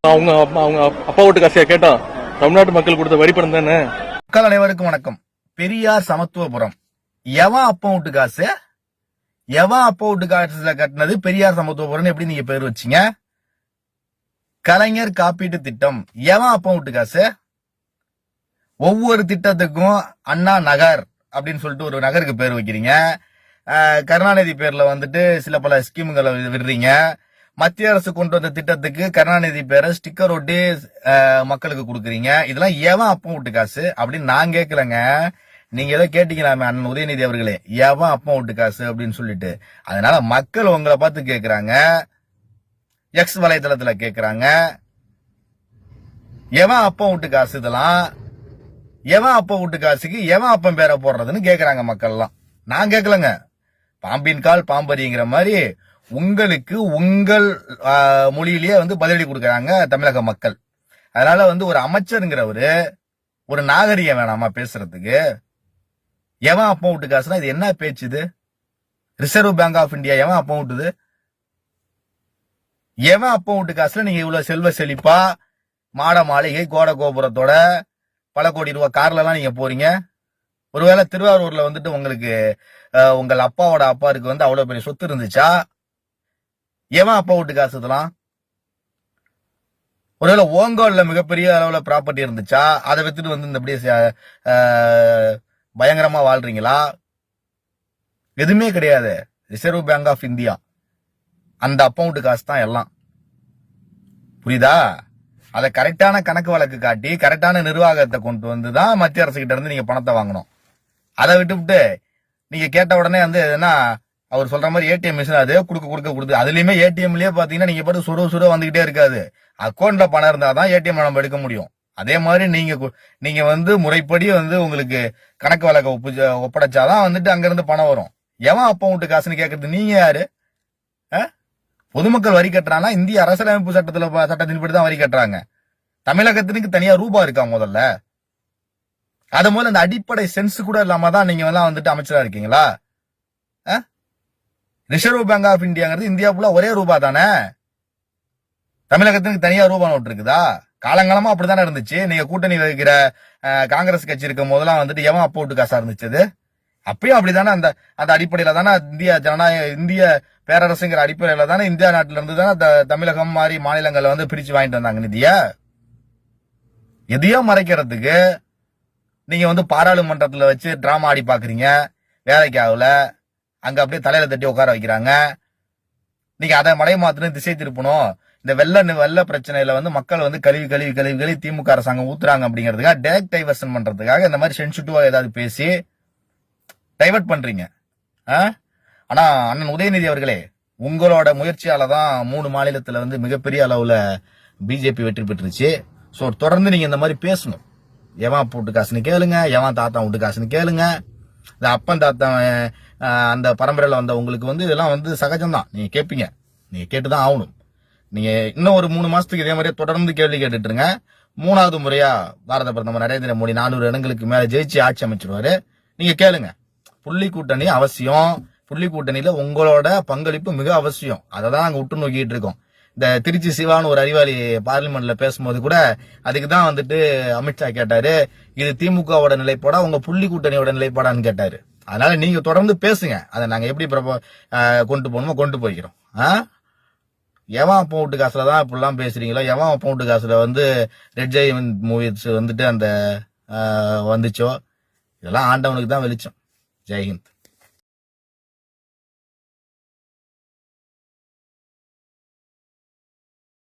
அவங்க அப்பா- அவங்க அப்பா வீட்டு காசியா கேட்டா தமிழ்நாட்டு மக்கள் கொடுத்த வரி தானே? மக்கள் அனைவருக்கும் வணக்கம். பெரியார் சமத்துவபுரம். எவன் அப்பா வீட்டு காசு? எவன் அப்பா வீட்டு காசுல கட்டினது பெரியார் சமத்துவபுரம் எப்படி நீங்க பேர் வச்சீங்க? கலைஞர் காப்பீட்டு திட்டம். எவன் அப்பா வீட்டு காசு? ஒவ்வொரு திட்டத்துக்கும் அண்ணா நகர் அப்படின்னு சொல்லிட்டு ஒரு நகருக்கு பேர் வைக்கிறீங்க. கருணாநிதி பேர்ல வந்துட்டு சில பல ஸ்கீம்களை விடுறீங்க. மத்திய அரசு கொண்டு வந்த திட்டத்துக்கு கருணாநிதி பேரை ஸ்டிக்கர் ஒட்டி மக்களுக்கு கொடுக்குறீங்க. இதெல்லாம் எவன் அப்பம் விட்டு காசு? அப்படின்னு நான் கேட்கலங்க. நீங்க ஏதோ கேட்டீங்களாமே அண்ணன் உதயநிதி அவர்களே. எவன் அப்பம் விட்டு காசு அப்படின்னு சொல்லிட்டு. அதனால மக்கள் உங்களை பார்த்து கேட்கறாங்க எக்ஸ் வலைதளத்துல கேட்கறாங்க எவன் அப்பம் விட்டு காசு இதெல்லாம்? எவன் அப்பம் விட்டு காசுக்கு எவன் அப்பம் பேரை போடுறதுன்னு கேக்குறாங்க மக்கள்லாம். நான் கேட்கலங்க பாம்பின் கால் பாம்பரிங்கிற மாதிரி உங்களுக்கு உங்கள் மொழியிலேயே வந்து பதிலடி கொடுக்குறாங்க தமிழக மக்கள். அதனால வந்து ஒரு அமைச்சருங்கிறவரு ஒரு நாகரிகம் வேணாமா பேசுறதுக்கு? எவன் அப்போ விட்டு காசுனா இது என்ன பேச்சு இது? ரிசர்வ் பேங்க் ஆஃப் இந்தியா எவன் அப்போ விட்டுது? எவன் அப்போ விட்டு காசுல நீங்க இவ்வளவு செல்வ செழிப்பா மாட மாளிகை கோட கோபுரத்தோட பல கோடி ரூபாய் கார்ல எல்லாம் நீங்க போறீங்க? ஒருவேளை திருவாரூர்ல வந்துட்டு உங்களுக்கு உங்கள் அப்பாவோட அப்பாருக்கு வந்து அவ்வளவு பெரிய சொத்து இருந்துச்சா? எவன் அப்பா வீட்டு காசு இதெல்லாம் ஒருவேளை ஓங்கோல்ல மிகப்பெரிய அளவுல ப்ராப்பர்ட்டி இருந்துச்சா அதை வித்துட்டு வந்து இந்த அப்படியே பயங்கரமா வாழ்றீங்களா? எதுவுமே கிடையாது. ரிசர்வ் பேங்க் ஆஃப் இந்தியா அந்த அக்கௌண்ட் காசு தான் எல்லாம். புரியுதா? அதை கரெக்டான கணக்கு வழக்கு காட்டி கரெக்டான நிர்வாகத்தை கொண்டு வந்து தான் மத்திய அரசு கிட்ட இருந்து நீங்க பணத்தை வாங்கணும். அதை விட்டுவிட்டு நீங்க கேட்ட உடனே வந்து எதுனா அவர் சொல்ற மாதிரி ஏடிஎம் மிஷின் அதே கொடுக்க கொடுக்க கொடுத்து அதுலயுமே ஏடிஎம்லயே பாத்தீங்கன்னா நீங்க பாட்டு சுட சுட வந்துகிட்டே இருக்காது. அக்கௌண்ட்ல பணம் இருந்தாதான் ஏடிஎம் நம்ம எடுக்க முடியும். அதே மாதிரி நீங்க கு- நீங்க வந்து முறைப்படி வந்து உங்களுக்கு கணக்கு வழக்க ஒப்பு ஒப்படைச்சாதான் வந்துட்டு அங்கிருந்து பணம் வரும். எவன் அப்போ விட்டு காசுன்னு கேக்குறது? நீங்க யாரு? ஆ? பொதுமக்கள் வரி கட்டுறாங்கன்னா இந்திய அரசியலமைப்பு சட்டத்துல சட்டத்தின்படி தான் வரி கட்டுறாங்க. தமிழகத்திற்கு தனியா ரூபா இருக்கா முதல்ல? அது முதல்ல அந்த அடிப்படை சென்ஸ் கூட இல்லாம தான் நீங்க எல்லாம் வந்துட்டு அமைச்சரா இருக்கீங்களா? ரிசர்வ் பேங்க் ஆஃப் இந்தியாங்கிறது இந்தியா ஃபுல்லா ஒரே ரூபா தானே? தமிழகத்துக்கு தனியா ரூபா நோட்டு இருக்குதா? காலங்காலமா அப்படித்தானே இருந்துச்சு. நீங்க கூட்டணி வைக்கிற காங்கிரஸ் கட்சி இருக்கும் போதெல்லாம் வந்துட்டு எவன் அப்போட்டு காசா இருந்துச்சு அது அப்பயும் அப்படிதானே அந்த அந்த அடிப்படையில தானே இந்திய ஜனநாயக இந்திய பேரரசுங்கிற அடிப்படையில தானே இந்தியா நாட்டில இருந்து தானே த- தமிழகம் மாதிரி மாநிலங்கள்ல வந்து பிரிச்சு வாங்கிட்டு வந்தாங்க நிதிய. எதையோ மறைக்கிறதுக்கு நீங்க வந்து பாராளுமன்றத்துல வச்சு டிராமா ஆடி பாக்குறீங்க வேலைக்கு ஆகல. அங்க அப்படியே தலையில தட்டி உட்கார வைக்கிறாங்க. நீங்க அதை மலை மாத்திரம் திசை திருப்பணும். இந்த வெள்ள வெள்ள பிரச்சனையில வந்து மக்கள் வந்து கழுவி கழுவி கழுவி கழுவி திமுக அரசாங்கம் ஊத்துறாங்க அப்படிங்கிறதுக்காக டேரக்ட் டைவர்ஷன் பண்றதுக்காக இந்த மாதிரி சென்சிட்டிவா ஏதாவது பேசி டைவர்ட் பண்றீங்க. ஆ? ஆனா அண்ணன் உதயநிதி அவர்களே உங்களோட முயற்சியால தான் மூணு மாநிலத்துல வந்து மிகப்பெரிய அளவுல பிஜேபி வெற்றி பெற்றுச்சு ஸோ தொடர்ந்து நீங்க இந்த மாதிரி பேசணும். எவன் போட்டு காசுன்னு கேளுங்க எவன் தாத்தா விட்டு காசுன்னு கேளுங்க. இந்த அப்பன் தாத்தா அந்த பரம்பரையில் வந்த உங்களுக்கு வந்து இதெல்லாம் வந்து சகஜம்தான். நீங்கள் கேட்பீங்க நீங்கள் கேட்டு தான் ஆகணும். நீங்கள் இன்னும் ஒரு மூணு மாதத்துக்கு இதே மாதிரியே தொடர்ந்து கேள்வி கேட்டுட்டுருங்க. மூணாவது முறையாக பாரத பிரதமர் நரேந்திர மோடி நானூறு இடங்களுக்கு மேலே ஜெயிச்சு ஆட்சி அமைச்சிருவாரு. நீங்கள் கேளுங்க. புள்ளி கூட்டணி அவசியம். புள்ளி கூட்டணியில் உங்களோட பங்களிப்பு மிக அவசியம். அதை தான் நாங்கள் உற்று நோக்கிட்டு இருக்கோம். இந்த திருச்சி சிவான்னு ஒரு அறிவாளி பார்லிமெண்ட்ல பேசும்போது கூட அதுக்கு தான் வந்துட்டு அமித்ஷா கேட்டாரு இது திமுகவோட நிலைப்பாடா உங்க புள்ளி கூட்டணியோட நிலைப்பாடான்னு கேட்டாரு. அதனால நீங்க தொடர்ந்து பேசுங்க. அதை நாங்க எப்படி கொண்டு போகணுமோ கொண்டு போய்க்கிறோம். ஆ? எவன் அப்போ காசுல தான் இப்படிலாம் பேசுறீங்களோ எவன் அப்போ காசுல வந்து ரெட் ஜெய் மூவிஸ் வந்துட்டு அந்த வந்துச்சோ? இதெல்லாம் ஆண்டவனுக்கு தான் வெளிச்சம். ஜெய்ஹிந்த்